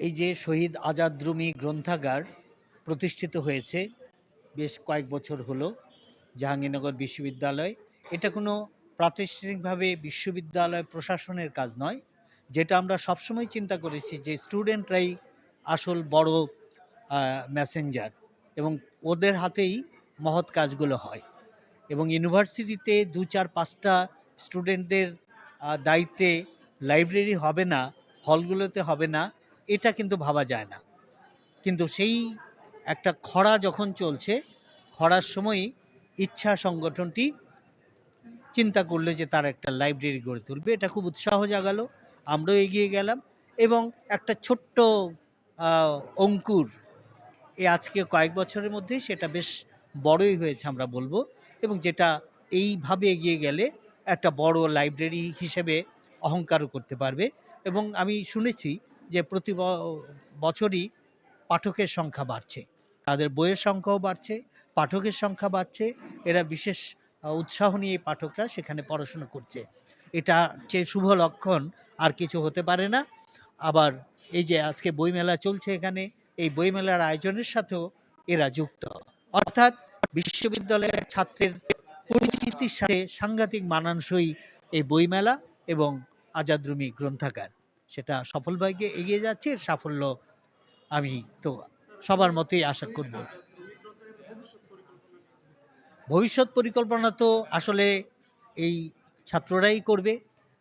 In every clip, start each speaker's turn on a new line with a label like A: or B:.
A: এই যে শহীদ আজাদ রুমি গ্রন্থাগার প্রতিষ্ঠিত হয়েছে বেশ কয়েক বছর হলো জাহাঙ্গীরনগর বিশ্ববিদ্যালয়। এটা কোনো প্রাতিষ্ঠানিকভাবে বিশ্ববিদ্যালয় প্রশাসনের কাজ নয়। যেটা আমরা সবসময় চিন্তা করেছি যে স্টুডেন্টরাই আসল বড় মেসেঞ্জার এবং ওদের হাতেই মহৎ কাজগুলো হয় এবং ইউনিভার্সিটিতে দু চার পাঁচটা স্টুডেন্টদের দায়িত্বে লাইব্রেরি হবে না, হলগুলোতে হবে না। এটা কিন্তু ভাবা যায় না। কিন্তু সেই একটা খরা যখন চলছে, খরার সময়ই ইচ্ছা সংগঠনটি চিন্তা করল যে তার একটা লাইব্রেরি গড়ে তুলবে। এটা খুব উৎসাহ জাগালো, আমরাও এগিয়ে গেলাম এবং একটা ছোট্ট অঙ্কুর এই আজকে কয়েক বছরের মধ্যে সেটা বেশ বড়ই হয়েছে আমরা বলব এবং যেটা এইভাবে এগিয়ে গেলে একটা বড় লাইব্রেরি হিসেবে অহংকারও করতে পারবে এবং আমি শুনেছি যে প্রতি বছরই পাঠকের সংখ্যা বাড়ছে। তাদের বইয়ের সংখ্যাও বাড়ছে, পাঠকের সংখ্যা বাড়ছে। এরা বিশেষ উৎসাহ নিয়ে পাঠকরা সেখানে পড়াশুনো করছে। এটা যে শুভ লক্ষণ আর কিছু হতে পারে না। আবার এই যে আজকে বইমেলা চলছে এখানে, এই বইমেলার আয়োজনের সাথেও এরা যুক্ত। অর্থাৎ বিশ্ববিদ্যালয়ের ছাত্রের পরিচিতির সাথে সাংঘাতিক মানানসই এই বইমেলা এবং আজাদ রুমি গ্রন্থাগার। সেটা সফলভাবে এগিয়ে যাচ্ছে, এর সাফল্য আমি তো সবার মতোই আশা করব। ভবিষ্যৎ পরিকল্পনা তো আসলে এই ছাত্ররাই করবে,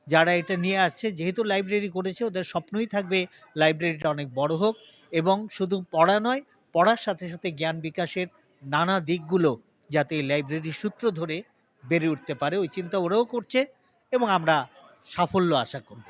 A: যারা এটা নিয়ে আসছে, যেহেতু লাইব্রেরি করেছে, ওদের স্বপ্নই থাকবে লাইব্রেরিটা অনেক বড় হোক এবং শুধু পড়া নয়, পড়ার সাথে সাথে জ্ঞান বিকাশের নানা দিকগুলো যাতে এই লাইব্রেরির সূত্র ধরে বেড়ে উঠতে পারে, ওই চিন্তা ওরাও করছে এবং আমরা সাফল্য আশা করব।